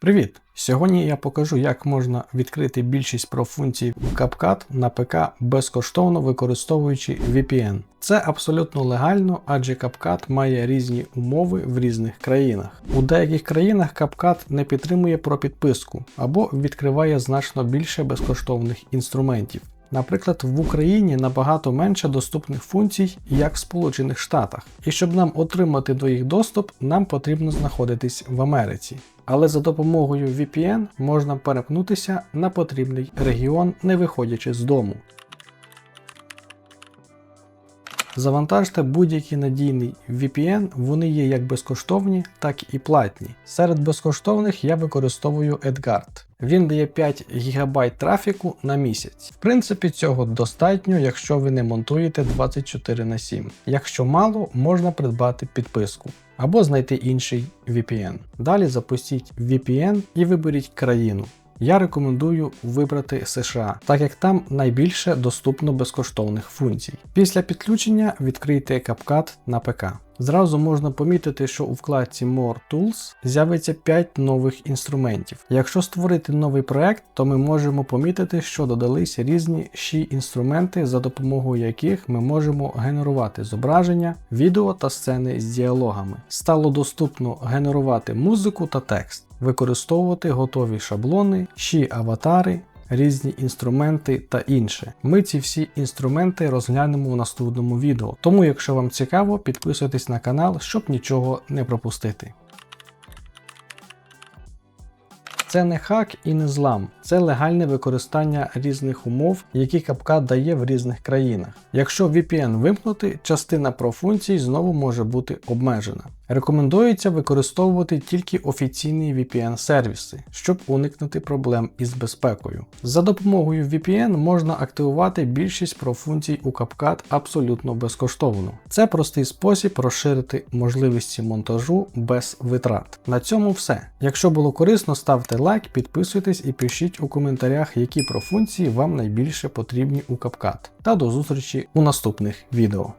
Привіт! Сьогодні я покажу, як можна відкрити більшість про функцій в CapCut на ПК безкоштовно використовуючи VPN. Це абсолютно легально, адже CapCut має різні умови в різних країнах. У деяких країнах CapCut не підтримує про підписку або відкриває значно більше безкоштовних інструментів. Наприклад, в Україні набагато менше доступних функцій, як в Сполучених Штатах. І щоб нам отримати до їх доступ, нам потрібно знаходитись в Америці. Але за допомогою VPN можна перемкнутися на потрібний регіон, не виходячи з дому. Завантажте будь-який надійний VPN, вони є як безкоштовні, так і платні. Серед безкоштовних я використовую Edgard. Він дає 5 ГБ трафіку на місяць. В принципі, цього достатньо, якщо ви не монтуєте 24 на 7. Якщо мало, можна придбати підписку або знайти інший VPN. Далі запустіть VPN і виберіть країну. Я рекомендую вибрати США, так як там найбільше доступно безкоштовних функцій. Після підключення відкрийте CapCut на ПК. Зразу можна помітити, що у вкладці More Tools з'явиться 5 нових інструментів. Якщо створити новий проект, то ми можемо помітити, що додались різні ще інструменти, за допомогою яких ми можемо генерувати зображення, відео та сцени з діалогами. Стало доступно генерувати музику та текст, використовувати готові шаблони, ще аватари. Різні інструменти та інше. Ми ці всі інструменти розглянемо в наступному відео. Тому, якщо вам цікаво, підписуйтесь на канал, щоб нічого не пропустити. Це не хак і не злам, це легальне використання різних умов, які CapCut дає в різних країнах. Якщо VPN вимкнути, частина профункцій знову може бути обмежена. Рекомендується використовувати тільки офіційні VPN-сервіси, щоб уникнути проблем із безпекою. За допомогою VPN можна активувати більшість профункцій у CapCut абсолютно безкоштовно. Це простий спосіб розширити можливості монтажу без витрат. На цьому все. Якщо було корисно, лайк, підписуйтесь і пишіть у коментарях, які профункції вам найбільше потрібні у CapCut. Та до зустрічі у наступних відео.